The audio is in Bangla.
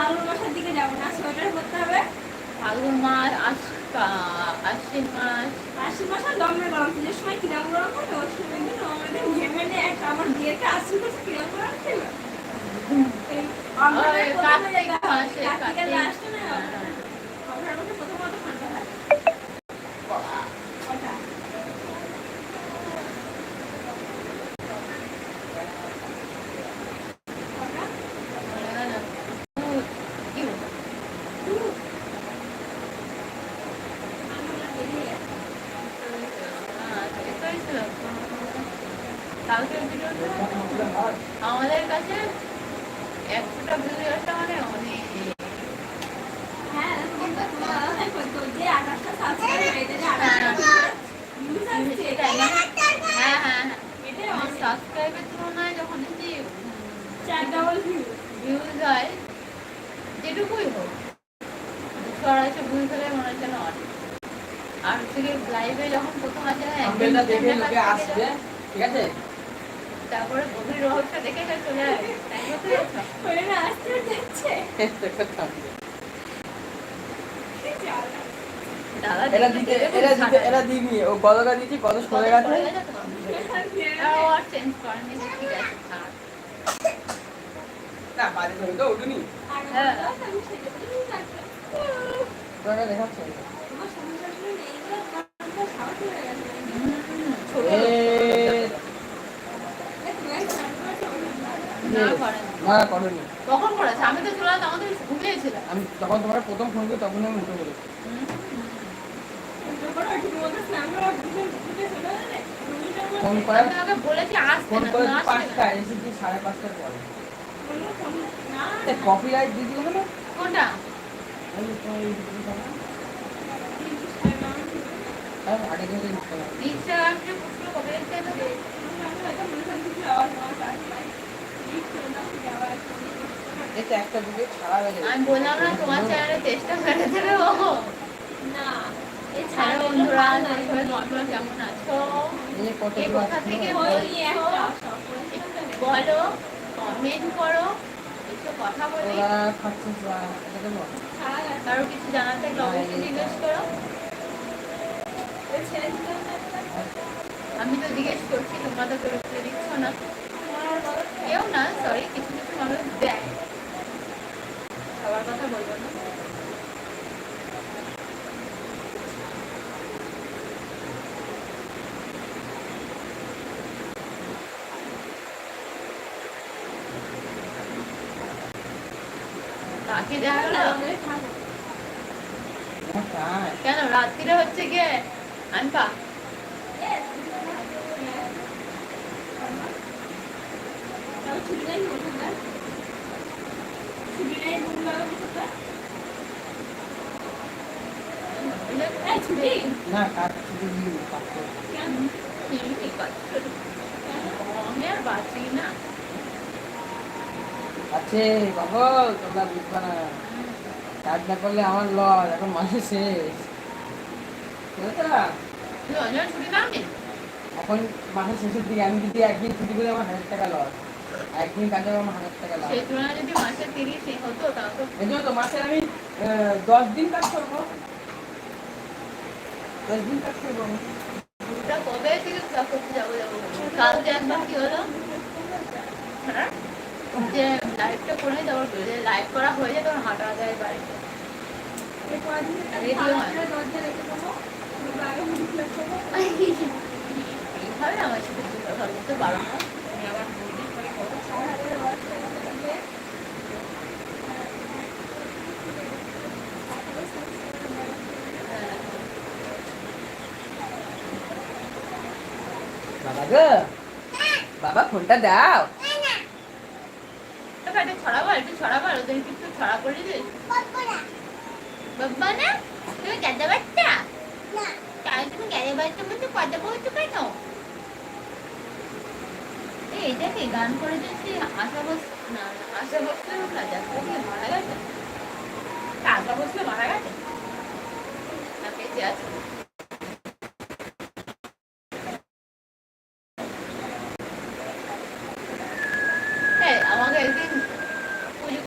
ফাল্গুন মাসের দিকে যাব না সোয়েটার করতে হবে। ফাল্গুন মাস আশ- আশ্বিন মাস। আশ্বিন মাস আর দমে গরম পুজোর সময় কিরম গরম হবে ওই সময় কিন্তু আমাদের ঘেমে নিয়ে একটা আমার বিয়েতে আশ্বিন মাসে কিরম গরম ছিল? কার্তিকের এ না অঘ্রাণ। অঘ্রাণ মাসে প্রথমত ঠান্ডা হয়। ওটা। ওটা। কি বলব? আমরা বেরিয়ে আহ, এটাই ছিল। কালকের আমাদের কাছে একশোটা আসা মানে অনেক। হ্যাঁ, তোমরা- তোমরা আলাদাই করতো। যে 28টা subscriber, এদের যে 28টা views আসছে, সেটাই হ্যাঁ এটাই আমার অনেক। সাবস্ক্রাইবের তুলনায় যখন যদি চার double view। ভিউজ হয় যেটুকুই হোক আড়াইশো ভিউজ হলে মনে হচ্ছে না অনেক আর হচ্ছে লাইভে যখন প্রথম আসে না দেখে লোকে আসবে ঠিক আছে তারপরে গভীর রহস্য দেখে কেউ চলে আসবে তাই? না আসতে যাচ্ছে। দেখো thumbnail। কি জ্বালা। দাদা এরা দিবি ও কতটা দিচ্ছি কত কত সরে গেছে থাক। না বাজে ধরে তো উঠুনি হ্যাঁ। তোকে দেখাচ্ছে করেছে আমি তো ঘুমিয়েছিলাম আমি যখন তোমার প্রথম ফোন করি তখন আমি উঠে বলেছি তারপরে ওই ঠিক মতো স্নান করে উঠে উঠে চলে গেলে, রুমিটার মধ্যে ফোন করে বলেছি আসতে ফোন করে পাঁচটা না। এসেছি সাড়ে পাঁচটার পরে কপি রাইট দিয়ে দিল না কোনটা আমি বললাম না তোমার চ্যানেলে চেষ্টা করে দেবে ও। না, এই বন্ধুরা ভালো লাগে। সবাই তোমরা কেমন আছো? এই যে কত কে কোথা থেকে বলো কমেন্ট করো কথা বলি। কারও কিছু জানার থাকলে অবশ্যই জিজ্ঞেস করো ওই ছেড়ে দিলাম না একটা। আমি তো জিজ্ঞেস করছি তোমরা তো দিচ্ছ না। কেউ না সরি কিছু কিছু মানুষ দেয় সবার কথা বলব না। হ্যাঁ, তাই। কেন রাত্রিরে হচ্ছে গিয়ে ছুটি? না না আছে বাবা তোমরা বুঝবে না। কাজ না করলে আমার লস এখন মাসে শেষ বুঝেছ? তুই অঞ্জন ছুটি নাও নি এখন মাসের শেষের দিকে আমি যদি একদিন ছুটি করে আমার হাজার টাকা লস একদিন কাজে আমার হাজার টাকা লাভ যদি মাসে তিরিশ হতো তাও তো মাসে আমি দশ দিন কাজ করব দশ দিন কাজ করব কবে থেকে করতে যাব যাব কালকে একবার কি হলো হ্যাঁ? যে লাইভটা করে তারপর লাইভ করা হয়ে যায় তখন হাঁটা যায় বাড়িতে বাবা গো। বাবা ফোনটা দাও। ছড়াবো একটু ছড়াবো আর ওদের একটু ছড়া করে দিস। বাবা না তুমি গাদা বাচ্চা তাই তুমি বলতে মধ্যে কথা বলছো কেন? এটা কি গান করে দিচ্ছি আশা বস না আশা বসতে মারা গেছে? আশা বসলে মারা গেছে? আছে।